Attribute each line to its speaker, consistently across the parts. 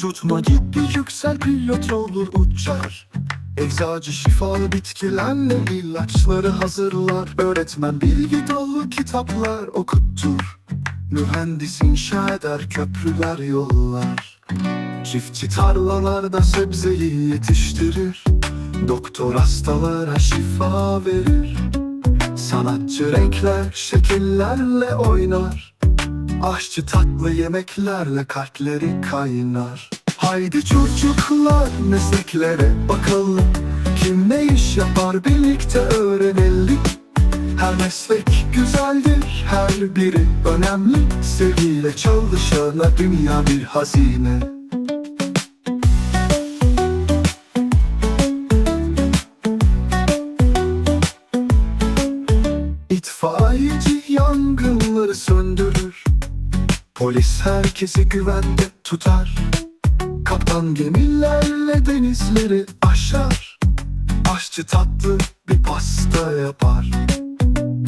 Speaker 1: Tutma gitti yüksel pilot olur uçar. Eczacı şifalı bitkilerle ilaçları hazırlar. Öğretmen bilgi dolu kitaplar okuttur Mühendis inşa eder köprüler yollar. Çiftçi tarlalarda sebzeyi yetiştirir. Doktor hastalara şifa verir. Sanatçı renkler şekillerle oynar Aşçı tatlı yemeklerle kalpleri kaynar. Haydi çocuklar mesleklere bakalım. Kim ne iş yapar birlikte öğrenelim. Her meslek güzeldir, her biri önemli. Sevgiyle çalışana dünya bir hazine. İtfaiyeci yangınları söndürür Polis herkesi güvende tutar. Kaptan gemilerle denizleri aşar. Aşçı tatlı bir pasta yapar.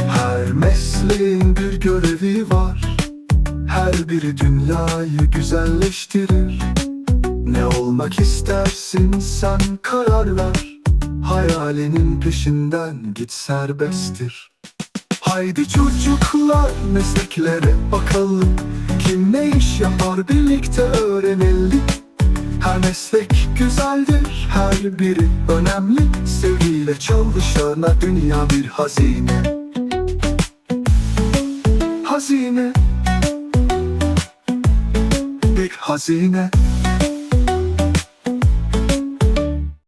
Speaker 1: Her mesleğin bir görevi var. Her biri dünyayı güzelleştirir. Ne olmak istersin sen karar ver. Hayalinin peşinden git serbesttir. Haydi çocuklar mesleklere bakalım Kim ne iş yapar birlikte öğrenelim Her meslek güzeldir, her biri önemli. Sevgiyle çalışana dünya bir hazine. Hazine. Bir hazine